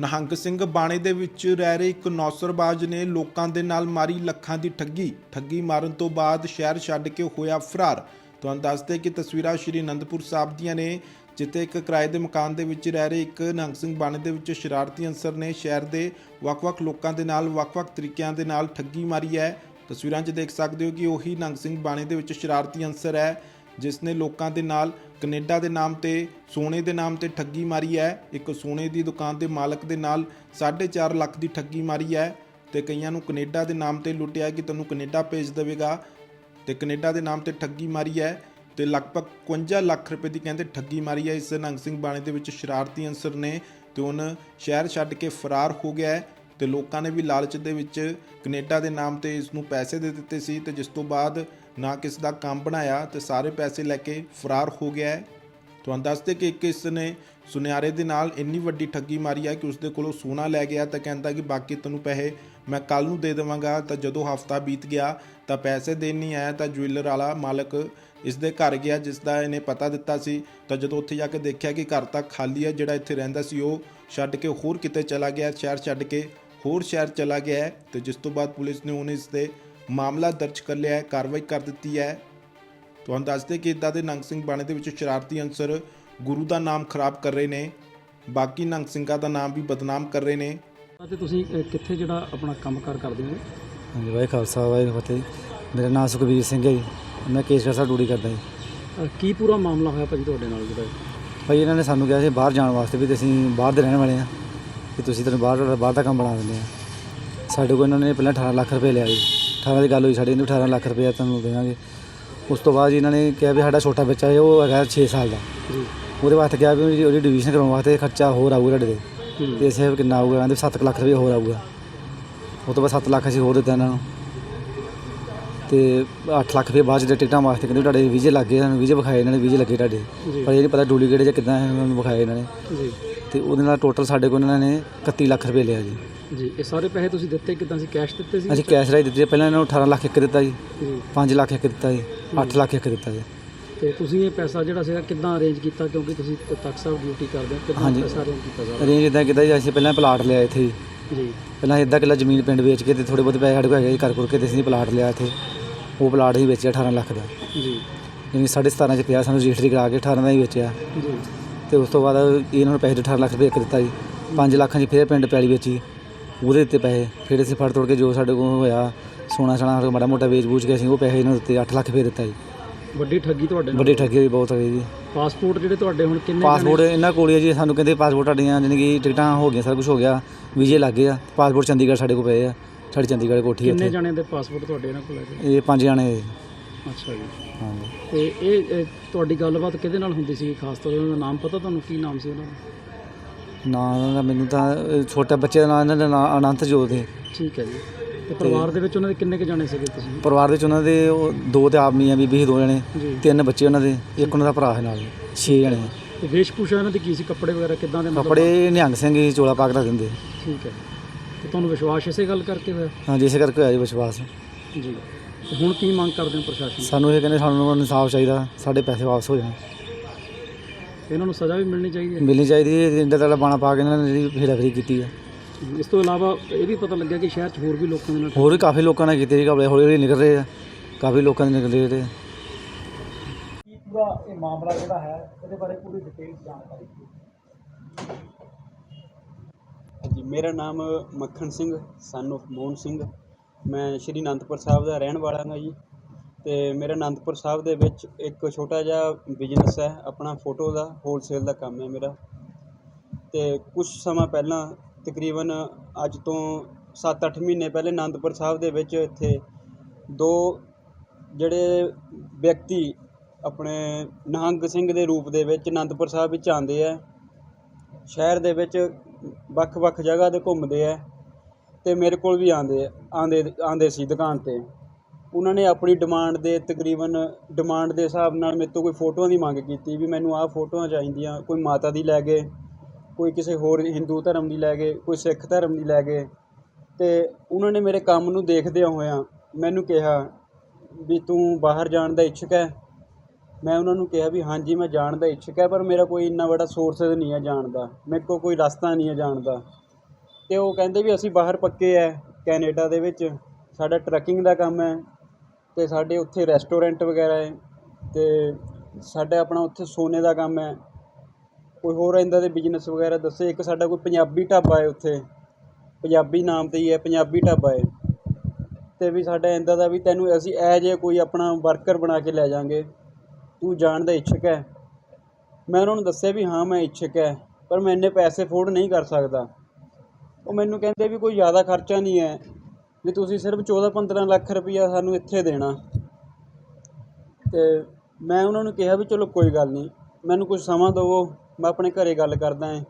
ਨਹੰਗ ਸਿੰਘ ਬਾਣੇ ਦੇ ਵਿੱਚ ਰਹਿ ਰਹੇ ਇੱਕ ਨੌਸਰਬਾਜ਼ ਨੇ ਲੋਕਾਂ ਦੇ ਨਾਲ ਮਾਰੀ ਲੱਖਾਂ ਦੀ ਠੱਗੀ। ਠੱਗੀ ਮਾਰਨ ਤੋਂ ਬਾਅਦ ਸ਼ਹਿਰ ਛੱਡ ਕੇ ਹੋਇਆ ਫਰਾਰ। ਤੁਹਾਨੂੰ ਦੱਸਦੇ ਕਿ ਤਸਵੀਰਾਂ ਸ਼੍ਰੀ ਅਨੰਦਪੁਰ ਸਾਹਿਬ ਦੀਆਂ ਨੇ, ਜਿੱਥੇ ਇੱਕ ਕਿਰਾਏ ਦੇ ਮਕਾਨ ਦੇ ਵਿੱਚ ਰਹਿ ਰਹੇ ਇੱਕ ਨਿਹੰਗ ਸਿੰਘ ਬਾਣੇ ਦੇ ਵਿੱਚ ਸ਼ਰਾਰਤੀ ਅਨਸਰ ਨੇ ਸ਼ਹਿਰ ਦੇ ਵੱਖ-ਵੱਖ ਲੋਕਾਂ ਦੇ ਨਾਲ, ਵੱਖ-ਵੱਖ ਤਰੀਕਿਆਂ ਦੇ ਨਾਲ ਠੱਗੀ ਮਾਰੀ ਹੈ। ਤਸਵੀਰਾਂ 'ਚ ਦੇਖ ਸਕਦੇ ਹੋ ਕਿ ਉਹੀ ਨਿਹੰਗ ਸਿੰਘ ਬਾਣੇ ਦੇ ਵਿੱਚ ਸ਼ਰਾਰਤੀ ਅਨਸਰ ਹੈ, ਜਿਸ ਨੇ ਲੋਕਾਂ ਦੇ ਨਾਲ ਕੈਨੇਡਾ ਦੇ ਨਾਮ ਤੇ, ਸੋਨੇ ਦੇ ਨਾਮ ਤੇ ਠੱਗੀ ਮਾਰੀ ਹੈ। ਇੱਕ ਸੋਨੇ ਦੀ ਦੁਕਾਨ ਦੇ ਮਾਲਕ ਦੇ ਨਾਲ 4.5 ਲੱਖ ਦੀ ਠੱਗੀ ਮਾਰੀ ਹੈ ਤੇ ਕਈਆਂ ਨੂੰ ਕੈਨੇਡਾ ਦੇ ਨਾਮ ਤੇ ਲੁੱਟਿਆ ਕਿ ਤੈਨੂੰ ਕੈਨੇਡਾ ਭੇਜ ਦੇਵੇਗਾ। ਤੇ ਕੈਨੇਡਾ ਦੇ ਨਾਮ ਤੇ ਠੱਗੀ ਮਾਰੀ ਹੈ ਤੇ ਲਗਭਗ 51 ਲੱਖ ਰੁਪਏ ਦੀ ਕਹਿੰਦੇ ਠੱਗੀ ਮਾਰੀ ਹੈ। ਇਸ ਨਿਹੰਗ ਸਿੰਘ ਬਾਣੇ ਦੇ ਵਿੱਚ ਸ਼ਰਾਰਤੀ ਅਨਸਰ ਨੇ ਤੇ ਹੁਣ ਸ਼ਹਿਰ ਛੱਡ ਕੇ ਫਰਾਰ ਹੋ ਗਿਆ ਹੈ। ਤੇ ਲੋਕਾਂ ਨੇ ਵੀ ਲਾਲਚ ਦੇ ਵਿੱਚ ਕੈਨੇਡਾ ਦੇ ਨਾਮ ਤੇ ਇਸ ਨੂੰ ਪੈਸੇ ਦੇ ਦਿੱਤੇ ਸੀ ਤੇ ਜਿਸ ਤੋਂ ਬਾਅਦ ਨਾ ਕਿਸ ਦਾ ਕੰਮ ਬਣਾਇਆ ਤੇ ਸਾਰੇ ਪੈਸੇ ਲੈ ਕੇ ਫਰਾਰ ਹੋ ਗਿਆ ਹੈ। ਤੁਹਾਨੂੰ ਦੱਸਦੇ ਕਿ ਇੱਕ ਇਸ ਨੇ ਸੁਨਿਆਰੇ ਦੇ ਨਾਲ ਇੰਨੀ ਵੱਡੀ ਠੱਗੀ ਮਾਰੀ ਆ ਕਿ ਉਸਦੇ ਕੋਲੋਂ ਸੋਨਾ ਲੈ ਗਿਆ ਤਾਂ ਕਹਿੰਦਾ ਕਿ ਬਾਕੀ ਤੈਨੂੰ ਪੈਸੇ ਮੈਂ ਕੱਲ ਨੂੰ ਦੇ ਦੇਵਾਂਗਾ, ਤਾਂ ਜਦੋਂ ਹਫਤਾ ਬੀਤ ਗਿਆ ਤਾਂ ਪੈਸੇ ਦੇਣ ਨਹੀਂ ਆਇਆ ਤਾਂ ਜੁਐਲਰ ਵਾਲਾ ਮਾਲਕ ਇਸ ਦੇ ਘਰ ਗਿਆ ਜਿਸ ਦਾ ਇਹਨੇ ਪਤਾ ਦਿੱਤਾ ਸੀ। ਤਾਂ ਜਦੋਂ ਉੱਥੇ ਜਾ ਕੇ ਦੇਖਿਆ ਕਿ ਘਰ ਤਾਂ ਖਾਲੀ ਹੈ, ਜਿਹੜਾ ਇੱਥੇ ਰਹਿੰਦਾ ਸੀ ਉਹ ਛੱਡ ਕੇ ਹੋਰ ਕਿਤੇ ਚਲਾ ਗਿਆ, ਸ਼ਹਿਰ ਛੱਡ ਕੇ ਹੋਰ ਸ਼ਹਿਰ ਚਲਾ ਗਿਆ ਹੈ ਤੇ ਜਿਸ ਤੋਂ ਬਾਅਦ ਪੁਲਿਸ ਨੇ ਹੁਣ ਇਸ ਤੇ ਮਾਮਲਾ ਦਰਜ ਕਰ ਲਿਆ ਹੈ ਕਾਰਵਾਈ ਕਰ ਦਿੱਤੀ ਹੈ। ਤੁਹਾਨੂੰ ਦੱਸਦੇ ਕਿ ਇਦਾਂ ਦੇ ਨੰਗ ਸਿੰਘ ਬਾਣੇ ਦੇ ਵਿੱਚ ਸ਼ਰਾਰਤੀ ਅਨਸਰ ਗੁਰੂ ਦਾ ਨਾਮ ਖਰਾਬ ਕਰ ਰਹੇ ਨੇ। ਬਾਕੀ ਨੰਗ ਸਿੰਘਾਂ ਦਾ ਨਾਮ ਵੀ ਬਦਨਾਮ ਕਰ ਰਹੇ ਨੇ। ਅਤੇ ਤੁਸੀਂ ਕਿੱਥੇ ਜਿਹੜਾ ਆਪਣਾ ਕੰਮਕਾਰ ਕਰਦੇ ਹੋ? ਹਾਂਜੀ ਵਾਹਿ ਖਾਲਸਾ ਵਾਹਿਗੁਰੂ ਫਤਿਹ। ਮੇਰਾ ਨਾਮ ਸੁਖਬੀਰ ਸਿੰਘ ਹੈ ਜੀ। ਮੈਂ ਕੇਸਗੜ੍ਹ ਸਾਹਿਬ ਡਿਊਟੀ ਕਰਦਾ ਜੀ। ਕੀ ਪੂਰਾ ਮਾਮਲਾ ਹੋਇਆ ਭਾਜੀ ਤੁਹਾਡੇ ਨਾਲ ਜਿਹੜਾ? ਭਾਈ ਇਹਨਾਂ ਨੇ ਸਾਨੂੰ ਕਿਹਾ ਸੀ ਬਾਹਰ ਜਾਣ ਵਾਸਤੇ ਵੀ ਤੇ ਅਸੀਂ ਬਾਹਰ ਦੇ ਰਹਿਣ ਵਾਲੇ ਹਾਂ। ਕਿ ਤੁਸੀਂ ਤੁਹਾਨੂੰ ਬਾਹਰ ਬਾਹਰ ਦਾ ਕੰਮ ਬਣਾ ਦਿੰਦੇ ਆ। ਸਾਡੇ ਕੋਲ ਇਹਨਾਂ ਨੇ ਪਹਿਲਾਂ 18 ਲੱਖ ਰੁਪਏ ਲਿਆ ਜੀ 18 ਦੀ ਗੱਲ ਹੋਈ ਸਾਡੇ ਨੂੰ 18 ਲੱਖ ਰੁਪਏ ਤੁਹਾਨੂੰ ਦੇਵਾਂਗੇ। ਉਸ ਤੋਂ ਬਾਅਦ ਜੀ ਇਹਨਾਂ ਨੇ ਕਿਹਾ ਵੀ ਸਾਡਾ ਛੋਟਾ ਬੱਚਾ ਹੈ ਉਹ ਹੈਗਾ 6 ਸਾਲ ਦਾ। ਉਹਦੇ ਵਾਸਤੇ ਕਿਹਾ ਵੀ ਉਹਦੀ- ਡਿਵੀਜ਼ਨ ਕਰਾਉਣ ਵਾਸਤੇ ਖਰਚਾ ਹੋਰ ਆਊਗਾ ਤੁਹਾਡੇ ਤੇ। ਤੇ ਇਸੇ ਕਿੰਨਾ ਆਊਗਾ? ਕਹਿੰਦੇ 7 ਲੱਖ ਰੁਪਏ ਹੋਰ ਆਊਗਾ। ਉਹ ਤੋਂ ਬਾਅਦ 7 ਲੱਖ ਅਸੀਂ ਹੋਰ ਦਿੱਤਾ ਇਹਨਾਂ ਨੂੰ। ਤੇ 8 ਲੱਖ ਰੁਪਏ ਬਾਅਦ ਜਿਹੜੇ ਟਿਕਟਾਂ ਵਾਸਤੇ ਕਹਿੰਦੇ ਤੁਹਾਡੇ ਵੀਜ਼ੇ ਲੱਗੇ ਸਾਨੂੰ ਵੀਜ਼ੇ ਵਿਖਾਏ ਇਹਨਾਂ ਨੇ ਵੀਜ਼ੇ ਲੱਗੇ ਤੁਹਾਡੇ। ਪਰ ਇਹ ਨਹੀਂ ਪਤਾ ਡੁਪਲੀਕੇਟ ਜਾਂ ਕਿੱਦਾਂ ਇਹਨਾਂ ਨੂੰ ਵਿਖਾਏ ਇਹਨਾਂ ਨੇ। ਤੇ ਉਹਦੇ ਨਾਲ ਟੋਟਲ ਸਾਡੇ ਕੋਲ ਇਹਨਾਂ ਨੇ 31 ਲੱਖ ਰੁਪਏ ਲਿਆ ਜੀ। ਜੀ ਇਹ ਸਾਰੇ ਪੈਸੇ ਤੁਸੀਂ ਦਿੱਤੇ ਕਿਦਾਂ ਸੀ? ਕੈਸ਼ ਦਿੱਤੇ ਸੀ? ਅਸੀਂ ਕੈਸ਼ ਰਾਈ ਦਿੱਤੇ ਪਹਿਲਾਂ ਇਹਨਾਂ ਨੂੰ 18 ਲੱਖ ਇੱਕ ਦਿੱਤਾ ਜੀ ਜੀ। 5 ਲੱਖ ਇੱਕ ਦਿੱਤਾ ਜੀ 8 ਲੱਖ ਇੱਕ ਦਿੱਤਾ ਜੀ। ਤੇ ਤੁਸੀਂ ਇਹ ਪੈਸਾ ਜਿਹੜਾ ਸੀਗਾ ਕਿਦਾਂ ਅਰੇਂਜ ਕੀਤਾ? ਕਿਉਂਕਿ ਤੁਸੀਂ ਤਖਤ ਸਾਹਿਬ ਡਿਊਟੀ ਕਰਦੇ ਹੋ ਕਿਦਾਂ ਹਾਂਜੀ। ਪੈਸਾ ਅਰੇਂਜ ਕੀਤਾ ਸਾਰਾ? ਅਰੇਂਜ ਇਦਾਂ ਕੀਤਾ ਜੀ ਅਸੀਂ ਪਹਿਲਾਂ ਪਲਾਟ ਲਿਆ ਇੱਥੇ ਜੀ। ਜੀ। ਪਹਿਲਾਂ ਇੱਦਾਂ ਕਿੱਲਾ ਜ਼ਮੀਨ ਪਿੰਡ ਵੇਚ ਕੇ ਤੇ ਥੋੜੇ ਬਹੁਤ ਪੈਸੇ ਸਾਡੇ ਕੋਲ ਹੈਗੇ ਸੀ ਕਰ ਕਰਕੇ ਤੇ ਅਸੀਂ ਪਲਾਟ ਲਿਆ ਇੱਥੇ। ਉਹ ਪਲਾਟ ਹੀ ਵੇਚਿਆ 18 ਲੱਖ ਦਾ। ਜੀ। ਯਾਨੀ 17.5 ਚ ਪਿਆ ਸਾਨੂੰ ਰਜਿਸਟਰੀ ਕਰਾ ਕੇ 18 ਦਾ ਹੀ ਵੇਚਿਆ। ਜੀ। ਤੇ ਉਸ ਤੋਂ ਬਾਅਦ ਇਹਨਾਂ ਨੂੰ ਪੈਸੇ 18 ਲੱਖ ਰੁਪਏ ਇੱਕ ਦਿੱਤਾ ਜੀ। 5 ਲੱਖਾਂ 'ਚ ਫਿਰ ਪਿੰਡ ਪੈਲੀ ਵੇਚੀ ਉਹਦੇ ਦਿੱਤੇ ਪੈਸੇ। ਫਿਰ ਅਸੀਂ ਫੜ ਤੋੜ ਕੇ ਜੋ ਸਾਡੇ ਕੋਲ ਹੋਇਆ ਸੋਨਾ ਸਣਾ ਮਾੜਾ ਮੋਟਾ ਵੇਚ ਬੂਝ ਕੇ ਅਸੀਂ ਉਹ ਪੈਸੇ ਇਹਨਾਂ ਨੂੰ ਦਿੱਤੇ 8 ਲੱਖ ਫੇਰ ਦਿੱਤਾ ਜੀ। ਵੱਡੀ ਠੱਗੀ ਤੁਹਾਡੇ ਨਾਲ? ਵੱਡੀ ਠੱਗੀ ਹੋਈ ਬਹੁਤ ਹੋਈ ਜੀ। ਪਾਸਪੋਰਟ ਜਿਹੜੇ ਤੁਹਾਡੇ ਹੁਣ ਕਿੰਨੇ ਪਾਸਪੋਰਟ ਇਹਨਾਂ ਕੋਲ ਹੀ ਹੈ ਜੀ। ਸਾਨੂੰ ਕਹਿੰਦੇ ਪਾਸਪੋਰਟ ਤੁਹਾਡੀਆਂ ਜਾਣੀ ਕਿ ਟਿਕਟਾਂ ਹੋ ਗਈਆਂ ਸਾਰਾ ਕੁਝ ਹੋ ਗਿਆ। ਵੀਜ਼ੇ ਲੱਗ ਗਏ ਆ। ਪਾਸਪੋਰਟ ਚੰਡੀਗੜ੍ਹ ਸਾਡੇ ਕੋਲ ਪਏ ਆ। ਸਾਡੀ ਚੰਡੀਗੜ੍ਹ ਕੋਠੀ ਹੈ ਕਿੰਨੇ ਇੱਥੇ। ਜਣੇ ਦੇ ਪਾਸਪੋਰਟ ਤੁਹਾਡੇ ਇਹਨਾਂ ਕੋਲ ਹੈਗੇ ਇਹ ਪੰਜ ਜਾਣੇ ਅੱਛਾ ਜੀ। ਹਾਂਜੀ ਤੇ ਇਹ ਇਹ ਤੁਹਾਡੀ ਗੱਲਬਾਤ ਕਿਹਦੇ ਨਾਲ ਹੁੰਦੀ ਸੀ? ਖਾਸ ਤੌਰ ਤੇ ਉਹਨਾਂ ਦਾ ਨਾਮ ਪਤਾ ਤੁਹਾਨੂੰ? ਕੀ ਨਾਮ ਸੀ ਉਹਨਾਂ ਦਾ? ਨਾਂ ਉਹਨਾਂ ਦਾ ਮੈਨੂੰ ਤਾਂ ਅਹ, ਛੋਟਾ ਬੱਚੇ ਦਾ ਨਾਂ ਇਹਨਾਂ ਦਾ ਨਾਂ ਅਨੰਤ ਜੋਤ ਹੈ। ਠੀਕ ਹੈ ਜੀ। ਤੇ ਪਰਿਵਾਰ ਦੇ ਵਿੱਚ ਉਹਨਾਂ ਦੇ ਕਿੰਨੇ ਕੁ ਜਾਣੇ ਸੀਗੇ ਤੁਸੀਂ? ਪਰਿਵਾਰ ਵਿੱਚ ਉਹਨਾਂ ਦੇ ਉਹ ਦੋ ਤੇ ਆਪ ਮੀਆਂ ਬੀਬੀ ਸੀ ਦੋ ਜਣੇ। ਜੀ। ਤਿੰਨ ਬੱਚੇ ਉਹਨਾਂ ਦੇ ਇੱਕ ਉਹਨਾਂ ਦਾ ਭਰਾ ਹੈ ਨਾਲ। ਛੇ ਜਣੇ। ਤੇ ਵੇਸ਼ਭੂਸ਼ਾ ਇਹਨਾਂ ਦੀ ਕੀ ਸੀ? ਕੱਪੜੇ ਵਗੈਰਾ ਕਿੱਦਾਂ ਦੇ ਮਤਲਬ- ਕੱਪੜੇ ਨਿਹੰਗ ਸਿੰਘ ਹੀ ਚੋਲਾ ਪਾ ਕੇ ਰੱਖ ਦਿੰਦੇ। ਠੀਕ ਹੈ। ਤੇ ਤੁਹਾਨੂੰ ਵਿਸ਼ਵਾਸ ਇਸੇ ਗੱਲ ਕਰਕੇ ਹੋਇਆ? ਹਾਂਜੀ ਇਸੇ ਕਰਕੇ ਹੋਇਆ ਜੀ ਵਿਸ਼ਵਾਸ। ਜੀ। ਤੇ ਹੁਣ ਕੀ ਮੰਗ ਕਰਦੇ ਹੋ ਪ੍ਰਸ਼ਾਸਨ ਤੋਂ? ਸਾਨੂੰ ਇਹ ਕਹਿੰਦੇ ਸਾਨੂੰ ਇਨਸਾਫ ਚਾਹੀਦਾ ਸਾਡੇ ਪੈਸੇ ਵਾਪਸ ਹੋ ਜਾਣ। ਇਹਨਾਂ ਨੂੰ ਸਜ਼ਾ ਵੀ ਮਿਲਣੀ ਚਾਹੀਦੀ ਹੈ? ਮਿਲਣੀ ਚਾਹੀਦੀ ਹੈ ਇੰਦਾ ਤੜਾ ਬਾਣਾ ਪਾ ਕੇ ਇਹਨਾਂ ਨੇ ਜਿਹੜੀ ਫੇਰਾਫੇਰੀ ਕੀਤੀ ਹੈ। ਇਸ ਤੋਂ ਇਲਾਵਾ ਇਹ ਵੀ ਪਤਾ ਲੱਗਿਆ ਕਿ ਸ਼ਹਿਰ 'ਚ ਹੋਰ ਵੀ ਲੋਕਾਂ ਦੇ ਨਾਲ ਹੋਰ ਵੀ ਕਾਫੀ ਲੋਕਾਂ ਨੇ ਕੀਤੀ ਜੀ ਕਪੜੇ ਹੌਲੀ ਹੌਲੀ ਨਿਕਲ ਰਹੇ ਆ ਕਾਫੀ ਲੋਕਾਂ ਦੇ ਨਿਕਲ ਰਹੇ ਆ ਕੀ ਪੂਰਾ ਇਹ ਮਾਮਲਾ ਜਿਹੜਾ ਹੈ ਇਹਦੇ ਬਾਰੇ ਪੂਰੀ ਡਿਟੇਲ ਜਾਣਕਾਰੀ ਜੀ ਮੇਰਾ ਨਾਮ ਮੱਖਣ ਸਿੰਘ ਸਨ of ਮੋਹਨ ਸਿੰਘ। ਮੈਂ ਸ਼੍ਰੀ ਅਨੰਦਪੁਰ ਸਾਹਿਬ ਦਾ ਰਹਿਣ ਵਾਲਾ ਹਾਂ ਜੀ। ਅਤੇ ਮੇਰਾ ਅਨੰਦਪੁਰ ਸਾਹਿਬ ਦੇ ਵਿੱਚ ਇੱਕ ਛੋਟਾ ਜਿਹਾ ਬਿਜ਼ਨਸ ਹੈ, ਆਪਣਾ ਫੋਟੋ ਦਾ ਹੋਲਸੇਲ ਦਾ ਕੰਮ ਹੈ ਮੇਰਾ। ਅਤੇ ਕੁਛ ਸਮਾਂ ਪਹਿਲਾਂ ਤਕਰੀਬਨ ਅੱਜ ਤੋਂ 7-8 ਮਹੀਨੇ ਪਹਿਲੇ ਅਨੰਦਪੁਰ ਸਾਹਿਬ ਦੇ ਵਿੱਚ ਇੱਥੇ ਦੋ ਜਿਹੜੇ ਵਿਅਕਤੀ ਆਪਣੇ ਨਿਹੰਗ ਸਿੰਘ ਦੇ ਰੂਪ ਦੇ ਵਿੱਚ ਅਨੰਦਪੁਰ ਸਾਹਿਬ ਵਿੱਚ ਆਉਂਦੇ ਹੈ ਸ਼ਹਿਰ ਦੇ ਵਿੱਚ ਵੱਖ-ਵੱਖ ਜਗ੍ਹਾ ਤੇ ਘੁੰਮਦੇ ਹੈ ਅਤੇ ਮੇਰੇ ਕੋਲ ਵੀ ਆਉਂਦੇ ਆਉਂਦੇ ਆਉਂਦੇ ਸੀ ਦੁਕਾਨ ਤੇ। ਉਹਨਾਂ ਨੇ ਆਪਣੀ ਡਿਮਾਂਡ ਦੇ ਤਕਰੀਬਨ ਡਿਮਾਂਡ ਦੇ ਹਿਸਾਬ ਨਾਲ ਮੇਰੇ ਤੋਂ ਕੋਈ ਫੋਟੋਆਂ ਦੀ ਮੰਗ ਕੀਤੀ ਵੀ ਮੈਨੂੰ ਆਹ ਫੋਟੋਆਂ ਚਾਹੀਦੀਆਂ, ਕੋਈ ਮਾਤਾ ਦੀ ਲੈ ਗਏ, ਕੋਈ ਕਿਸੇ ਹੋਰ ਹਿੰਦੂ ਧਰਮ ਦੀ ਲੈ ਗਏ, ਕੋਈ ਸਿੱਖ ਧਰਮ ਦੀ ਲੈ ਗਏ। ਅਤੇ ਉਹਨਾਂ ਨੇ ਮੇਰੇ ਕੰਮ ਨੂੰ ਦੇਖਦਿਆਂ ਹੋਇਆਂ ਮੈਨੂੰ ਕਿਹਾ ਵੀ ਤੂੰ ਬਾਹਰ ਜਾਣ ਦਾ ਇੱਛੁਕ ਹੈ। ਮੈਂ ਉਹਨਾਂ ਨੂੰ ਕਿਹਾ ਵੀ ਹਾਂਜੀ, ਮੈਂ ਜਾਣ ਦਾ ਇੱਛੁਕ ਹੈ, ਪਰ ਮੇਰਾ ਕੋਈ ਇੰਨਾ ਵੱਡਾ ਸੋਰਸ ਨਹੀਂ ਹੈ ਜਾਣ ਦਾ। ਮੇਰੇ ਕੋਲ ਕੋਈ ਰਸਤਾ ਨਹੀਂ ਹੈ ਜਾਣ ਦਾ। ਅਤੇ ਉਹ ਕਹਿੰਦੇ ਵੀ ਅਸੀਂ ਬਾਹਰ ਪੱਕੇ ਹੈ ਕੈਨੇਡਾ ਦੇ ਵਿੱਚ। ਸਾਡਾ ਟਰੈਕਿੰਗ ਦਾ ਕੰਮ ਹੈ ਅਤੇ ਸਾਡੇ ਉੱਥੇ ਰੈਸਟੋਰੈਂਟ ਵਗੈਰਾ ਹੈ ਅਤੇ ਸਾਡਾ ਆਪਣਾ ਉੱਥੇ ਸੋਨੇ ਦਾ ਕੰਮ ਹੈ ਕੋਈ ਹੋਰ ਇੱਦਾਂ ਦੇ ਬਿਜ਼ਨਸ ਵਗੈਰਾ ਦੱਸੇ? ਇੱਕ ਸਾਡਾ ਕੋਈ ਪੰਜਾਬੀ ਢਾਬਾ ਹੈ ਉੱਥੇ। ਪੰਜਾਬੀ ਨਾਮ ਤੇ ਹੀ ਹੈ ਪੰਜਾਬੀ ਢਾਬਾ ਹੈ ਅਤੇ ਵੀ ਸਾਡਾ ਇੱਦਾਂ ਦਾ ਵੀ ਤੈਨੂੰ ਅਸੀਂ ਐਜ਼ ਏ ਕੋਈ ਆਪਣਾ ਵਰਕਰ ਬਣਾ ਕੇ ਲੈ ਜਾਾਂਗੇ, ਤੂੰ ਜਾਣ ਦਾ ਇੱਛਕ ਹੈ ਮੈਂ ਉਹਨਾਂ ਨੂੰ ਦੱਸਿਆ ਵੀ ਹਾਂ, ਮੈਂ ਇੱਛਕ ਹੈ ਪਰ ਮੈਂ ਇੰਨੇ ਪੈਸੇ ਅਫੋਰਡ ਨਹੀਂ ਕਰ ਸਕਦਾ। ਉਹ ਮੈਨੂੰ ਕਹਿੰਦੇ ਵੀ ਕੋਈ ਜ਼ਿਆਦਾ ਖਰਚਾ ਨਹੀਂ ਹੈ, ਵੀ ਤੁਸੀਂ ਸਿਰਫ 14-15 ਲੱਖ ਰੁਪਈਆ ਸਾਨੂੰ ਇੱਥੇ ਦੇਣਾ। ਅਤੇ ਮੈਂ ਉਹਨਾਂ ਨੂੰ ਕਿਹਾ ਵੀ ਚਲੋ ਕੋਈ ਗੱਲ ਨਹੀਂ, ਮੈਨੂੰ ਕੁਝ ਸਮਾਂ ਦੇਵੋ, ਮੈਂ ਆਪਣੇ ਘਰ ਗੱਲ ਕਰਦਾ ਹਾਂ।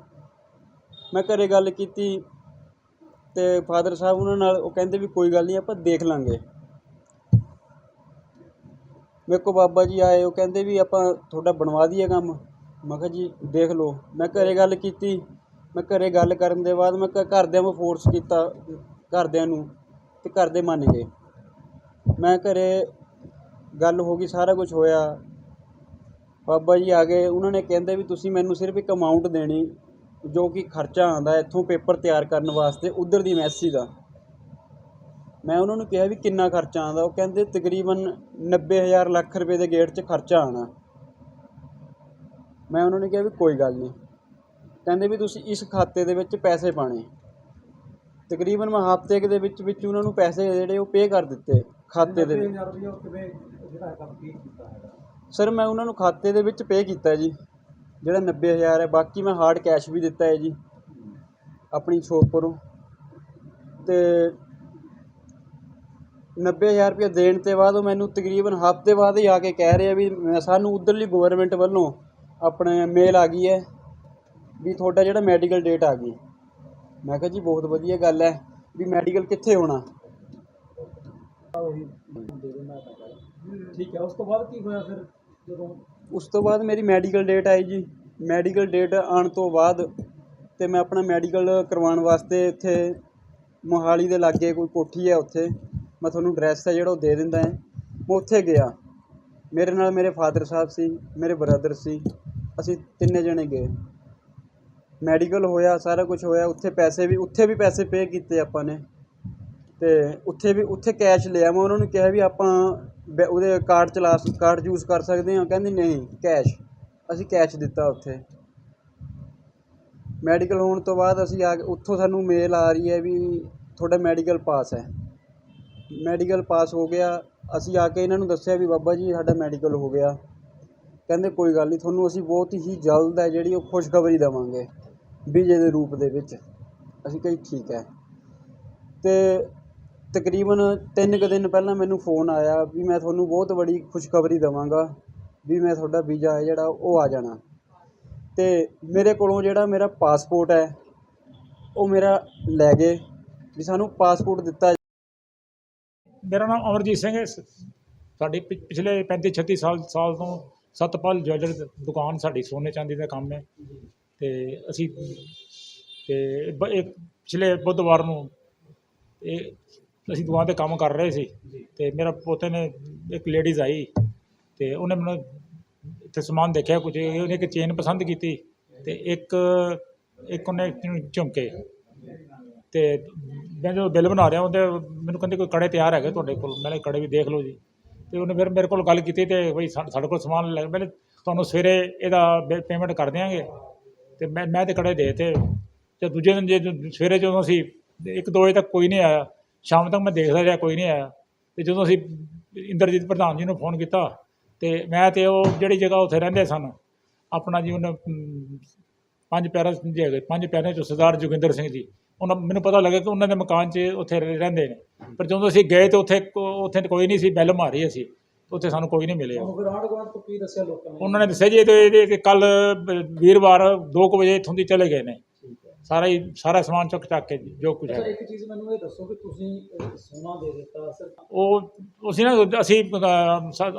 ਮੈਂ ਘਰ ਗੱਲ ਕੀਤੀ ਅਤੇ ਫਾਦਰ ਸਾਹਿਬ ਉਹਨਾਂ ਨਾਲ ਉਹ ਕਹਿੰਦੇ ਵੀ ਕੋਈ ਗੱਲ ਨਹੀਂ, ਆਪਾਂ ਦੇਖ ਲਾਂਗੇ। ਮੇਰੇ ਕੋ ਬਾਬਾ ਜੀ ਆਏ, ਉਹ ਕਹਿੰਦੇ ਵੀ ਆਪਾਂ ਤੁਹਾਡਾ ਬਣਵਾ ਦਈਏ ਕੰਮ। ਮੈਂ ਕਿਹਾ ਜੀ, ਦੇਖ ਲਓ। ਮੈਂ ਘਰ ਗੱਲ ਕੀਤੀ। ਮੈਂ ਘਰ ਗੱਲ ਕਰਨ ਦੇ ਬਾਅਦ ਮੈਂ ਘ- ਘਰਦਿਆਂ ਨੂੰ ਫੋਰਸ ਕੀਤਾ, ਘਰਦਿਆਂ ਨੂੰ ਅਤੇ ਘਰਦੇ ਮੰਨ ਗਏ। ਮੈਂ ਘਰ ਗੱਲ ਹੋ ਗਈ, ਸਾਰਾ ਕੁਝ ਹੋਇਆ। ਬਾਬਾ ਜੀ ਆ ਗਏ, ਉਹਨਾਂ ਨੇ ਕਹਿੰਦੇ ਵੀ ਤੁਸੀਂ ਮੈਨੂੰ ਸਿਰਫ ਇੱਕ ਅਮਾਊਂਟ ਦੇਣੀ, ਜੋ ਕਿ ਖਰਚਾ ਆਉਂਦਾ, ਇੱਥੋਂ ਪੇਪਰ ਤਿਆਰ ਕਰਨ ਵਾਸਤੇ ਉਧਰ ਦੀ ਮੈਸੀ ਦਾ। ਮੈਂ ਉਹਨਾਂ ਨੂੰ ਕਿਹਾ ਵੀ ਕਿੰਨਾ ਖਰਚਾ ਆਉਂਦਾ, ਉਹ ਕਹਿੰਦੇ ਤਕਰੀਬਨ 90000 ਲੱਖ ਰੁਪਏ ਦੇ ਗੇਟ 'ਚ ਖਰਚਾ ਆਉਣਾ। ਮੈਂ ਉਹਨਾਂ ਨੂੰ ਕਿਹਾ ਵੀ ਕੋਈ ਗੱਲ ਨਹੀਂ। ਕਹਿੰਦੇ ਵੀ ਤੁਸੀਂ ਇਸ ਖਾਤੇ ਦੇ ਵਿੱਚ ਪੈਸੇ ਪਾਉਣੇ। ਤਕਰੀਬਨ ਮੈਂ ਹਫ਼ਤੇ ਕੁ ਦੇ ਵਿੱਚ ਵਿੱਚ ਉਹਨਾਂ ਨੂੰ ਪੈਸੇ ਜਿਹੜੇ ਉਹ ਪੇ ਕਰ ਦਿੱਤੇ ਖਾਤੇ ਦੇ ਵਿੱਚ। ਸਰ ਮੈਂ ਉਹਨਾਂ ਨੂੰ ਖਾਤੇ ਦੇ ਵਿੱਚ ਪੇ ਕੀਤਾ ਜੀ, ਜਿਹੜਾ 90000 ਹੈ, ਬਾਕੀ ਮੈਂ ਹਾਰਡ ਕੈਸ਼ ਵੀ ਦਿੱਤਾ ਹੈ ਜੀ, ਆਪਣੀ ਸ਼ੋਪ ਪਰੋਂ। ਤੇ 90000 ਰੁਪਏ ਦੇਣ ਤੇ ਬਾਅਦ ਉਹ ਮੈਨੂੰ ਤਕਰੀਬਨ ਹਫ਼ਤੇ ਬਾਅਦ ਹੀ ਆ ਕੇ ਕਹਿ ਰਿਹਾ ਵੀ ਮੈਂ- ਸਾਨੂੰ ਉਧਰਲੀ ਗਵਰਨਮੈਂਟ ਵੱਲੋਂ ਆਪਣੇ ਮੇਲ ਆ ਗਈ ਹੈ। ਵੀ ਤੁਹਾਡਾ ਜਿਹੜਾ ਮੈਡੀਕਲ ਡੇਟ ਆ ਗਈ। ਮੈਂ ਕਿਹਾ ਜੀ ਬਹੁਤ ਵਧੀਆ ਗੱਲ ਹੈ ਵੀ ਮੈਡੀਕਲ ਕਿੱਥੇ ਹੋਣਾ। ਠੀਕ ਹੈ ਉਸ ਤੋਂ ਬਾਅਦ ਕੀ ਹੋਇਆ ਫਿਰ? ਜਦੋਂ ਉਸ ਤੋਂ ਬਾਅਦ ਮੇਰੀ ਮੈਡੀਕਲ ਡੇਟ ਆਈ ਜੀ। ਮੈਡੀਕਲ ਡੇਟ ਆਉਣ ਤੋਂ ਬਾਅਦ ਤੇ ਮੈਂ ਆਪਣਾ ਮੈਡੀਕਲ ਕਰਵਾਉਣ ਵਾਸਤੇ ਇੱਥੇ ਮੋਹਾਲੀ ਦੇ ਲਾਗੇ ਕੋਈ ਕੋਠੀ ਹੈ ਉੱਥੇ। ਮੈਂ ਤੁਹਾਨੂੰ ਐਡਰੈਸ ਹੈ ਜਿਹੜਾ ਉਹ ਦੇ ਦਿੰਦਾ ਹੈ। ਮੈਂ ਉੱਥੇ ਗਿਆ। ਮੇਰੇ ਨਾਲ ਮੇਰੇ ਫਾਦਰ ਸਾਹਿਬ ਸੀ ਮੇਰੇ ਬ੍ਰਦਰ ਸੀ। ਅਸੀਂ ਤਿੰਨੇ ਜਣੇ ਗਏ। ਮੈਡੀਕਲ ਹੋਇਆ, ਸਾਰਾ ਕੁਝ ਹੋਇਆ, ਉੱਥੇ ਪੈਸੇ ਵੀ, ਉੱਥੇ ਵੀ ਪੈਸੇ ਪੇ ਕੀਤੇ ਆਪਾਂ ਨੇ। ਅਤੇ ਉੱਥੇ ਵੀ, ਉੱਥੇ ਕੈਸ਼ ਲਿਆ। ਮੈਂ ਉਹਨਾਂ ਨੂੰ ਕਿਹਾ ਵੀ ਆਪਾਂ ਬੈ- ਉਹਦੇ ਕਾਰਡ ਚਲਾ ਕਾਰਡ ਯੂਜ਼ ਕਰ ਸਕਦੇ ਹਾਂ। ਕਹਿੰਦੇ ਨਹੀਂ ਕੈਸ਼ ਅਸੀਂ ਕੈਸ਼ ਦਿੱਤਾ ਉੱਥੇ। ਮੈਡੀਕਲ ਹੋਣ ਤੋਂ ਬਾਅਦ ਅਸੀਂ ਆ ਕੇ, ਉੱਥੋਂ ਸਾਨੂੰ ਮੇਲ ਆ ਰਹੀ ਹੈ ਵੀ ਤੁਹਾਡਾ ਮੈਡੀਕਲ ਪਾਸ ਹੈ। ਮੈਡੀਕਲ ਪਾਸ ਹੋ ਗਿਆ। ਅਸੀਂ ਆ ਕੇ ਇਹਨਾਂ ਨੂੰ ਦੱਸਿਆ ਵੀ ਬਾਬਾ ਜੀ, ਸਾਡਾ ਮੈਡੀਕਲ ਹੋ ਗਿਆ। ਕਹਿੰਦੇ ਕੋਈ ਗੱਲ ਨਹੀਂ, ਤੁਹਾਨੂੰ ਅਸੀਂ ਬਹੁਤ ਹੀ ਜਲਦ ਹੈ, ਜਿਹੜੀ ਉਹ ਖੁਸ਼ਖਬਰੀ ਦੇਵਾਂਗੇ। ਵੀਜ਼ੇ ਦੇ ਰੂਪ ਦੇ ਵਿੱਚ ਅਸੀਂ ਕਹੀ ਠੀਕ ਹੈ। ਅਤੇ ਤਕਰੀਬਨ ਤਿੰਨ ਕੁ ਦਿਨ ਪਹਿਲਾਂ ਮੈਨੂੰ ਫੋਨ ਆਇਆ ਵੀ ਮੈਂ ਤੁਹਾਨੂੰ ਬਹੁਤ ਬੜੀ ਖੁਸ਼ਖਬਰੀ ਦੇਵਾਂਗਾ ਵੀ ਮੈਂ ਤੁਹਾਡਾ ਵੀਜ਼ਾ ਹੈ ਜਿਹੜਾ ਉਹ ਆ ਜਾਣਾ। ਅਤੇ ਮੇਰੇ ਕੋਲੋਂ ਜਿਹੜਾ ਮੇਰਾ ਪਾਸਪੋਰਟ ਹੈ, ਉਹ ਮੇਰਾ ਲੈ ਗਏ ਵੀ ਸਾਨੂੰ ਪਾਸਪੋਰਟ ਦਿੱਤਾ ਮੇਰਾ ਨਾਮ ਅਮਰਜੀਤ ਸਿੰਘ ਹੈ। ਸਾਡੀ ਪਿ- ਪਿਛਲੇ 35 36 ਸਾਲ ਸਾਲ ਤੋਂ ਸਤਪਾਲ ਜਵੈਲਰ ਦੁਕਾਨ ਸਾਡੀ ਸੋਨੇ ਚਾਂਦੀ ਦਾ ਕੰਮ ਹੈ। ਤੇ ਅਸੀਂ ਤੇ ਬ- ਇਹ ਪਿਛਲੇ ਬੁੱਧਵਾਰ ਨੂੰ ਇਹ ਅਸੀਂ ਦੁਕਾਨ ਤੇ ਕੰਮ ਕਰ ਰਹੇ ਸੀ ਤੇ ਮੇਰਾ ਪੋਤੇ ਨੇ ਇੱਕ ਲੇਡੀਜ਼ ਆਈ ਤੇ ਉਹਨੇ ਮੈਨੂੰ ਇੱਥੇ ਸਮਾਨ ਦੇਖਿਆ ਕੁਝ, ਉਹਨੇ ਇੱਕ ਚੇਨ ਪਸੰਦ ਕੀਤੀ ਤੇ ਇੱਕ ਇੱਕ ਉਹਨੇ ਝੁਮਕੇ ਤੇ ਮੈਂ ਜਦੋਂ ਬਿੱਲ ਬਣਾ ਰਿਹਾ ਉਹਦੇ ਮੈਨੂੰ ਕਹਿੰਦੇ ਕੋਈ ਕੜੇ ਤਿਆਰ ਹੈਗੇ ਤੁਹਾਡੇ ਕੋਲ, ਮੈਂ ਕਿਹਾ ਕੜੇ ਵੀ ਦੇਖ ਲਓ ਜੀ। ਤੇ ਉਹਨੇ ਫਿਰ ਮੇਰੇ ਕੋਲ ਗੱਲ ਕੀਤੀ ਤੇ ਬਈ ਸਾ- ਸਾਡੇ ਕੋਲ ਸਮਾਨ ਲੈ, ਮੈਂ ਤੁਹਾਨੂੰ ਸਵੇਰੇ ਇਹਦਾ ਪੇਮੈਂਟ ਕਰ ਦਿਆਂਗੇ। ਤੇ ਮੈਂ ਮੈਂ ਤੇ ਕੜੇ ਦੇ ਤੇ ਤੇ ਦੂਜੇ ਦਿਨ ਜੇ ਸਵੇਰੇ ਜਦੋਂ ਅਸੀਂ ਇੱਕ ਦੋ ਵਜੇ ਤੱਕ ਕੋਈ ਨਹੀਂ ਆਇਆ, ਸ਼ਾਮ ਤੱਕ ਮੈਂ ਦੇਖਦਾ ਰਿਹਾ ਕੋਈ ਨਹੀਂ ਆਇਆ, ਤੇ ਜਦੋਂ ਅਸੀਂ ਇੰਦਰਜੀਤ ਪ੍ਰਧਾਨ ਜੀ ਨੂੰ ਫੋਨ ਕੀਤਾ ਤੇ ਮੈਂ ਤੇ ਉਹ ਜਿਹੜੀ ਜਗ੍ਹਾ ਉੱਥੇ ਰਹਿੰਦੇ ਸਨ, ਆਪਣਾ ਜੀ ਉਹਨੇ ਪੰਜ ਪਿਆਰਾ ਜੀ ਹੈਗੇ, ਪੰਜ ਪਿਆਰਿਆਂ ਚੋਂ ਸਰਦਾਰ ਜੋਗਿੰਦਰ ਸਿੰਘ ਜੀ, ਉਹਨਾਂ, ਮੈਨੂੰ ਪਤਾ ਲੱਗਾ ਕਿ ਉਹਨਾਂ ਦੇ ਮਕਾਨ 'ਚ ਉੱਥੇ ਰਹਿੰਦੇ ਨੇ। ਪਰ ਜਦੋਂ ਅਸੀਂ ਗਏ ਤੇ ਉੱਥੇ ਕੋ- ਉੱਥੇ ਕੋਈ ਨਹੀਂ ਸੀ, ਬੈਲ ਮਾਰੀ ਅਸੀਂ। ਉੱਥੇ ਸਾਨੂੰ ਕੋਈ ਨਹੀਂ ਮਿਲਿਆ। ਫਿਰ ਆਂਢ ਗੁਆਂਢ ਤੋਂ ਕੀ ਦੱਸਿਆ ਲੋਕਾਂ ਨੇ? ਉਹਨਾਂ ਨੇ ਦੱਸਿਆ ਜੀ ਇਹ ਤੇ ਇਹਦੇ ਕੱਲ ਵੀਰਵਾਰ 2 ਵਜੇ ਇੱਥੋਂ ਦੀ ਚਲੇ ਗਏ ਨੇ। ਸਾਰਾ ਹੀ ਸਾਰਾ ਸਮਾਨ ਚੁੱਕ ਚੱਕ ਕੇ ਜੀ, ਕੁਝ ਹੈ ਇੱਕ ਚੀਜ਼ ਮੈਨੂੰ ਇਹ ਦੱਸੋ ਕਿ ਤੁਸੀਂ ਸੋਨਾ ਦੇ ਦਿੱਤਾ ਸਰ ਉਹ ਅਸੀਂ ਨਾ ਅਸੀਂ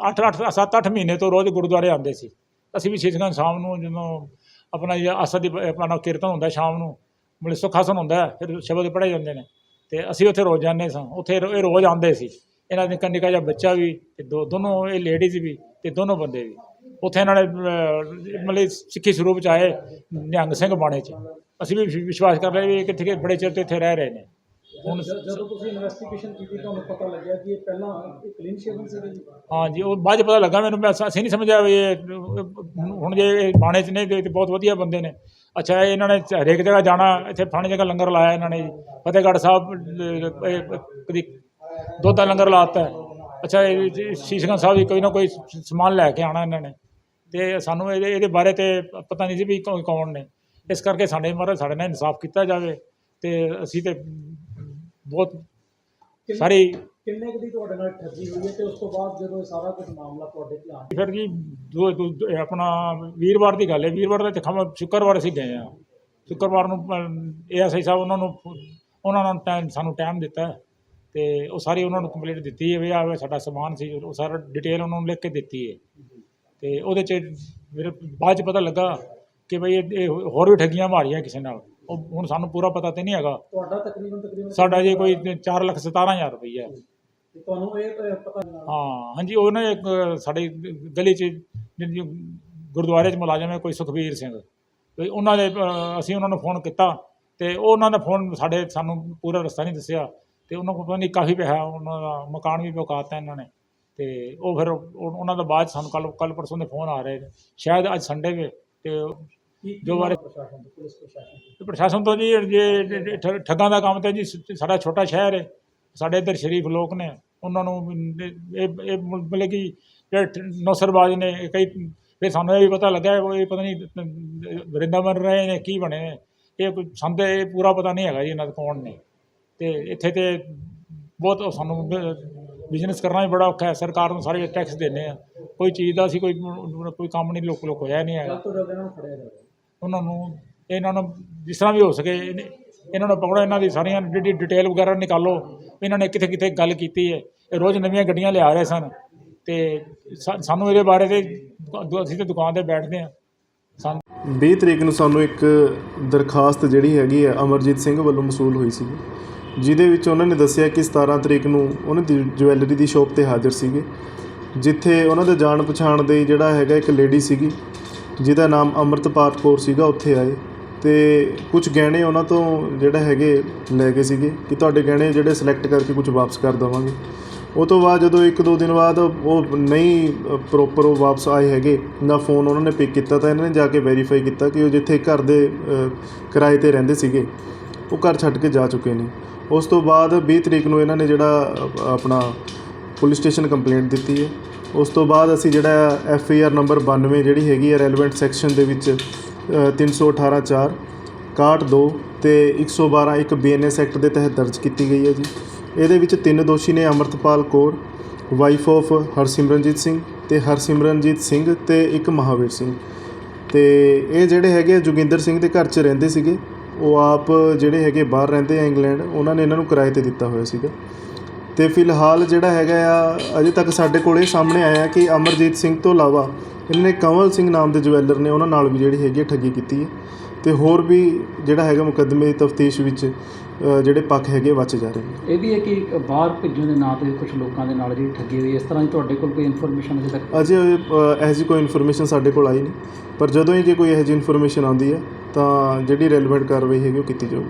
8 8 7 8 ਮਹੀਨੇ ਤੋਂ ਰੋਜ਼ ਗੁਰਦੁਆਰੇ ਆਉਂਦੇ ਸੀ। ਅਸੀਂ ਵੀ ਸ਼ੀਸ਼ਗੰਜ ਸ਼ਾਮ ਨੂੰ ਜਦੋਂ ਆਪਣਾ ਆਸਾ ਦੀ ਆਪਣਾ ਕੀਰਤਨ ਹੁੰਦਾ ਸ਼ਾਮ ਨੂੰ ਮਤਲਬ ਸੁਖਾਸਨ ਹੁੰਦਾ ਫਿਰ ਸ਼ਬਦ ਪੜ੍ਹੇ ਜਾਂਦੇ ਨੇ। ਤੇ ਅਸੀਂ ਉੱਥੇ ਰੋਜ਼ ਜਾਂਦੇ ਸਾਂ। ਉੱਥੇ ਇਹ ਰੋਜ਼ ਆਉਂਦੇ ਸੀ। ਇਹਨਾਂ ਦੇ ਨਿੱਕਾ ਜਿਹਾ ਬੱਚਾ ਵੀ ਤੇ ਦੋ ਦੋਨੋਂ ਇਹ ਲੇਡੀਜ਼ ਵੀ ਤੇ ਦੋਨੋਂ ਬੰਦੇ ਵੀ। ਉੱਥੇ ਇਹਨਾਂ ਨੇ ਮਤਲਬ ਸਿੱਖੀ ਸਰੂਪ ਚ ਆਏ ਨਿਹੰਗ ਸਿੰਘ ਬਾਣੇ ਚ। ਅਸੀਂ ਵੀ ਵਿਸ਼- ਵਿਸ਼ਵਾਸ ਕਰ ਰਹੇ ਵੀ ਕਿੱਥੇ ਬੜੇ ਚਿਰ ਤੋਂ ਇੱਥੇ ਰਹਿ ਰਹੇ ਨੇ। ਹੁਣ ਜਦੋਂ ਤੁਸੀਂ ਇਨਵੈਸਟੀਗੇਸ਼ਨ ਕੀਤੀ ਤੁਹਾਨੂੰ ਪਤਾ ਲੱਗਿਆ ਕਿ ਇਹ ਪਹਿਲਾਂ ਕਲੀਨ ਸ਼ੇਵਨ ਸੀਗੇ ਜੀ? ਹਾਂ ਜੀ ਉਹ ਬਾਅਦ ਪਤਾ ਲੱਗਾ ਮੈਨੂੰ ਮੈਂ ਅਸ- ਨਹੀਂ ਸਮਝਿਆ ਵੀ ਇਹ ਹੁਣ ਜੇ ਬਾਣੇ 'ਚ ਨੇ ਤੇ ਬਹੁਤ ਵਧੀਆ ਬੰਦੇ ਨੇ। ਅੱਛਾ ਇਹ ਇਹਨਾਂ ਨੇ ਹਰੇਕ ਜਗ੍ਹਾ ਜਾਣਾ ਇੱਥੇ ਫਾਣੀ ਜਗ੍ਹਾ ਲੰਗਰ ਲਾਇਆ ਇਹਨਾਂ ਨੇ ਫਤਿਹਗੜ੍ਹ ਸਾਹਿਬ ਕਦੀ ਦੁੱਧ ਦਾ ਲੰਗਰ ਲਾਤਾ ਅੱਛਾ ਇਹ ਜੀ ਸ਼ੀਸ਼ਗੰਜ ਸਾਹਿਬ ਵੀ ਕੋਈ ਨਾ ਕੋਈ ਸਮਾਨ ਲੈ ਕੇ ਆਣਾ ਇਹਨਾਂ ਨੇ। ਤੇ ਸਾਨੂੰ ਇਹਦੇ ਇਹਦੇ ਬਾਰੇ ਤੇ ਪਤਾ ਨਹੀਂ ਸੀ ਵੀ ਕੌਣ ਕੌਣ ਨੇ। ਇਸ ਕਰਕੇ ਸਾਡੇ ਮਾਰੇ ਸਾਡੇ ਨਾਲ ਇਨਸਾਫ ਕੀਤਾ ਜਾਵੇ ਤੇ ਅਸੀਂ ਤੇ ਬਹੁਤ ਸਾਰੀ ਕਿੰਨੇ ਕੁ ਦੀ ਤੁਹਾਡੇ ਨਾਲ ਠੱਗੀ ਹੋਈ ਹੈ ਤੇ ਉਸ ਤੋਂ ਬਾਅਦ ਜਦੋਂ ਇਹ ਸਾਰਾ ਕੁਝ ਮਾਮਲਾ ਤੁਹਾਡੇ ਧਿਆਨ ਫਿਰ ਜੀ ਇਹ ਆਪਣਾ ਵੀਰਵਾਰ ਦੀ ਗੱਲ ਹੈ। ਵੀਰਵਾਰ ਦਾ ਤੇ ਖਮ ਸ਼ੁੱਕਰਵਾਰ ਅਸੀਂ ਗਏ ਆ ਸ਼ੁੱਕਰਵਾਰ ਨੂੰ ਏਐਸਆਈ ਸਾਹਿਬ ਉਹਨਾਂ ਨੂੰ ਉਹਨਾਂ ਨੇ ਟਾਈਮ ਸਾਨੂੰ ਟਾਈਮ ਦਿੱਤਾ ਤੇ ਉਹ ਸਾਰੀ ਉਹਨਾਂ ਨੂੰ ਕੰਪਲੀਟ ਦਿੱਤੀ ਹੈ ਵੀ ਆਹ ਸਾਡਾ ਸਮਾਨ ਸੀ ਉਹ ਸਾਰਾ ਡਿਟੇਲ ਉਹਨਾਂ ਨੂੰ ਲਿਖ ਕੇ ਦਿੱਤੀ ਹੈ। ਤੇ ਉਹਦੇ ਚ ਮੇਰੇ ਬਾਅਦ ਚ ਪਤਾ ਲੱਗਾ ਕਿ ਬਈ ਇਹ ਹੋਰ ਵੀ ਠੱਗੀਆਂ ਮਾਰੀਆਂ ਕਿਸੇ ਨਾਲ। ਉਹ ਹੁਣ ਸਾਨੂੰ ਪੂਰਾ ਪਤਾ ਤੇ ਨਹੀਂ ਹੈਗਾ। ਤੁਹਾਡਾ ਤਕਰੀਬਨ ਤਕਰੀਬਨ ਸਾਡਾ ਜੇ ਕੋਈ 4 ਲੱਖ 17000 ਰੁਪਈਆ ਤੁਹਾਨੂੰ ਇਹ ਪਤਾ ਹਾਂ ਹਾਂਜੀ ਉਹ ਨਾ ਇੱਕ ਸਾਡੇ ਗਲੀ 'ਚ ਗੁਰਦੁਆਰੇ 'ਚ ਮੁਲਾਜ਼ਮ ਹੈ ਕੋਈ ਸੁਖਬੀਰ ਸਿੰਘ। ਤੇ ਉਹਨਾਂ ਦੇ ਅਸੀਂ ਉਹਨਾਂ ਨੂੰ ਫੋਨ ਕੀਤਾ ਤੇ ਉਹ ਉਹਨਾਂ ਨੇ ਫੋਨ ਸਾਡੇ ਸਾਨੂੰ ਪੂਰਾ ਰਸਤਾ ਨਹੀਂ ਦੱਸਿਆ। ਤੇ ਉਹਨਾਂ ਕੋਲ ਪਤਾ ਨਹੀਂ ਕਾਫੀ ਪੈਸਾ ਉਹਨਾਂ ਦਾ ਮਕਾਨ ਵੀ ਵਿਕਾਤਾ ਇਹਨਾਂ ਨੇ। ਤੇ ਉਹ ਫਿਰ ਉਹ- ਉਹਨਾਂ ਦਾ ਬਾਅਦ 'ਚ ਸਾਨੂੰ ਕੱਲ ਕੱਲ ਪਰਸੋਂ ਦੇ ਫੋਨ ਆ ਰਹੇ ਨੇ। ਸ਼ਾਇਦ ਅੱਜ ਸੰਡੇ ਵੇ ਤੇ ਜੋ ਬਾਰੇ- ਪ੍ਰਸ਼ਾਸਨ ਤੋਂ ਪੁਲਿਸ ਪ੍ਰਸ਼ਾਸਨ ਤੋਂ? ਤੇ ਪ੍ਰਸ਼ਾਸਨ ਤੋਂ ਜੀ ਜੇ ਜੇ ਠ- ਠੱਗਾਂ ਦਾ ਕੰਮ ਤੇ ਜੀ ਸ- ਸਾਡਾ ਛੋਟਾ ਸ਼ਹਿਰ ਹੈ ਸਾਡੇ ਇੱਧਰ ਸ਼ਰੀਫ ਲੋਕ ਨੇ। ਉਹਨਾਂ ਨੂੰ ਇਹ ਇਹ- ਇਹ ਮਤਲਬ ਕਿ ਜਿਹੜੇ ਠ- ਨੌਸਰਬਾਜ਼ ਨੇ ਇਹ ਕਈ ਫਿਰ ਸਾਨੂੰ ਇਹ ਵੀ ਪਤਾ ਲੱਗਾ ਉਹ ਇਹ ਪਤਾ ਨਹੀਂ ਵਰਿੰਦਾਵਨ ਰਹੇ ਨੇ ਕੀ ਬਣੇ ਨੇ। ਇਹ ਕੋਈ ਤਾਂ ਇਹ ਪੂਰਾ ਪਤਾ ਨਹੀਂ ਹੈਗਾ ਜੀ ਇਹਨਾਂ ਦੇ ਕੌਣ ਨੇ। ਤੇ ਇੱਥੇ ਤੇ ਬਹੁਤ ਸਾਨੂੰ ਬਿਜ਼ਨਸ ਕਰਨਾ ਵੀ ਬੜਾ ਔਖਾ ਹੈ। ਸਰਕਾਰ ਨੂੰ ਸਾਰੇ ਟੈਕਸ ਦਿੰਦੇ ਆ। ਕੋਈ ਚੀਜ਼ ਦਾ ਅਸੀਂ ਕੋਈ ਕੋਈ ਕੰਮ ਨਹੀਂ, ਲੋਕ ਲੋਕ ਹੋਇਆ ਨਹੀਂ ਹੈਗਾ। ਉਹਨਾਂ ਨੂੰ, ਇਹਨਾਂ ਨੂੰ ਜਿਸ ਤਰ੍ਹਾਂ ਵੀ ਹੋ ਸਕੇ ਇਹਨਾਂ ਨੂੰ ਪਕੜੋ, ਇਹਨਾਂ ਦੀ ਸਾਰੀਆਂ ਜਿਹੜੀ ਡਿਟੇਲ ਵਗੈਰਾ ਨਿਕਾਲੋ। ਇਹਨਾਂ ਨੇ ਕਿੱਥੇ ਕਿੱਥੇ ਗੱਲ ਕੀਤੀ ਹੈ। ਇਹ ਰੋਜ਼ ਨਵੀਆਂ ਗੱਡੀਆਂ ਲਿਆ ਰਹੇ ਸਨ। ਤੇ ਸਾ- ਸਾਨੂੰ ਇਹਦੇ ਬਾਰੇ ਤੇ ਅਸੀਂ ਤੇ ਦੁਕਾਨ ਤੇ ਬੈਠਦੇ ਹਾਂ। ਸਾਨੂੰ 20 ਤਰੀਕ ਨੂੰ ਸਾਨੂੰ ਇੱਕ ਦਰਖਾਸਤ ਜਿਹੜੀ ਹੈਗੀ ਹੈ, ਅਮਰਜੀਤ ਸਿੰਘ ਵੱਲੋਂ ਮਸੂਲ ਹੋਈ ਸੀ ਜਿਹਦੇ ਵਿੱਚ ਉਹਨਾਂ ਨੇ ਦੱਸਿਆ ਕਿ 17 ਤਰੀਕ ਨੂੰ ਉਹਨਾਂ ਦੀ ਜਵੈਲਰੀ ਦੀ ਸ਼ਾਪ ਤੇ ਹਾਜ਼ਰ ਸੀਗੇ, ਜਿੱਥੇ ਉਹਨਾਂ ਦੇ ਜਾਣ ਪਛਾਣ ਦੇ ਜਿਹੜਾ ਹੈਗਾ ਇੱਕ ਲੇਡੀ ਸੀਗੀ, ਜਿਹਦਾ ਨਾਮ ਅੰਮ੍ਰਿਤਪਾਲ ਕੌਰ ਸੀਗਾ, ਉੱਥੇ ਆਏ ਤੇ ਕੁਝ ਗਹਿਣੇ ਉਹਨਾਂ ਤੋਂ ਜਿਹੜਾ ਹੈਗੇ ਲੈ ਗਏ ਸੀਗੇ ਕਿ ਤੁਹਾਡੇ ਗਹਿਣੇ ਜਿਹੜੇ ਸਿਲੈਕਟ ਕਰਕੇ ਕੁਝ ਵਾਪਸ ਕਰ ਦੇਵਾਂਗੇ। ਉਹ ਤੋਂ ਬਾਅਦ ਜਦੋਂ ਇੱਕ ਦੋ ਦਿਨ ਬਾਅਦ ਉਹ ਨਹੀਂ ਪ੍ਰੋਪਰ ਉਹ ਵਾਪਸ ਆਏ ਹੈਗੇ, ਨਾ ਫੋਨ ਉਹਨਾਂ ਨੇ ਪਿਕ ਕੀਤਾ ਤਾਂ ਇਹਨਾਂ ਨੇ ਜਾ ਕੇ ਵੈਰੀਫਾਈ ਕੀਤਾ ਕਿ ਉਹ ਜਿੱਥੇ ਘਰ ਦੇ ਕਿਰਾਏ ਤੇ ਰਹਿੰਦੇ ਸੀਗੇ, ਉਹ ਘਰ ਛੱਡ ਕੇ ਜਾ ਚੁੱਕੇ ਨੇ। ਉਸ ਤੋਂ ਬਾਅਦ 20 ਤਰੀਕ ਨੂੰ ਇਹਨਾਂ ਨੇ ਜਿਹੜਾ ਆਪਣਾ ਪੁਲਿਸ ਸਟੇਸ਼ਨ ਕੰਪਲੇਂਟ ਦਿੱਤੀ ਹੈ। ਉਸ ਤੋਂ ਬਾਅਦ ਅਸੀਂ ਜਿਹੜਾ ਐਫ ਆਈ ਆਰ ਨੰਬਰ 92 ਜਿਹੜੀ ਹੈਗੀ ਹੈ ਰੈਲੇਵੈਂਟ ਸੈਕਸ਼ਨ ਦੇ ਵਿੱਚ ਅ, 318 4 61 2 ਤੇ 112 ਇੱਕ ਬੀਐਨਐਸ ਐਕਟ ਦੇ ਤਹਿਤ ਦਰਜ ਕੀਤੀ ਗਈ ਹੈ ਜੀ। ਇਹਦੇ ਵਿੱਚ ਤਿੰਨ ਦੋਸ਼ੀ ਨੇ ਅਮਰਤਪਾਲ ਕੌਰ ਵਾਈਫ ਆਫ ਹਰਸਿਮਰਨਜੀਤ ਸਿੰਘ ਤੇ ਹਰਸਿਮਰਨਜੀਤ ਸਿੰਘ ਤੇ ਇੱਕ ਮਹਾਵੀਰ ਸਿੰਘ। ਤੇ ਇਹ ਜਿਹੜੇ ਹੈਗੇ ਆ ਜੋਗਿੰਦਰ ਸਿੰਘ ਦੇ ਘਰ 'ਚ ਰਹਿੰਦੇ ਸੀਗੇ। ਉਹ ਆਪ ਜਿਹੜੇ ਹੈਗੇ ਬਾਹਰ ਰਹਿੰਦੇ ਆ ਇੰਗਲੈਂਡ, ਉਹਨਾਂ ਨੇ ਇਹਨਾਂ ਨੂੰ ਕਿਰਾਏ ਤੇ ਦਿੱਤਾ ਹੋਇਆ ਸੀਗਾ। ਤੇ ਫਿਲਹਾਲ ਜਿਹੜਾ ਹੈਗਾ ਆ, ਅਜੇ ਤੱਕ ਸਾਡੇ ਕੋਲ ਇਹ ਸਾਹਮਣੇ ਆਇਆ ਕਿ ਅਮਰਜੀਤ ਸਿੰਘ ਤੋਂ ਇਲਾਵਾ, ਇਹਨਾਂ ਨੇ ਕੰਵਲ ਸਿੰਘ ਨਾਮ ਦੇ ਜਵੈਲਰ ਨੇ ਉਹਨਾਂ ਨਾਲ ਵੀ ਜਿਹੜੀ ਹੈਗੀ ਆ ਠੱਗੀ ਕੀਤੀ ਹੈ ਤੇ ਹੋਰ ਵੀ ਜਿਹੜਾ ਹੈਗਾ ਮੁਕੱਦਮੇ ਦੀ ਤਫਤੀਸ਼ ਵਿੱਚ ਜਿਹੜੇ ਪੱਖ ਹੈਗੇ ਬਚ ਜਾ ਰਹੇ ਨੇ। ਇਹ ਵੀ ਹੈ ਕਿ ਬਾਹਰ ਭੇਜਣ ਦੇ ਨਾਂ ਤੇ ਕੁਝ ਲੋਕਾਂ ਦੇ ਨਾਲ ਜਿਹੜੀ ਠੱਗੀ ਹੋਈ ਇਸ ਤਰ੍ਹਾਂ ਦੀ ਤੁਹਾਡੇ ਕੋਲ ਕੋਈ ਇਨਫੋਰਮੇਸ਼ਨ ਅਜੇ ਤੱਕ? ਅਜੇ ਇਹੋ ਜਿਹੀ ਕੋਈ ਇਨਫੋਰਮੇਸ਼ਨ ਸਾਡੇ ਕੋਲ ਆਈ ਨਹੀਂ। ਪਰ ਜਦੋਂ ਹੀ ਜੇ ਕੋਈ ਇਹੋ ਜਿਹੀ ਇਨਫੋਰਮੇਸ਼ਨ ਆਉਂਦੀ ਹੈ ਤਾਂ ਜਿਹੜੀ ਰੈਲੇਵੈਂਟ ਕਾਰਵਾਈ ਹੈਗੀ ਉਹ ਕੀਤੀ ਜਾਊਗੀ।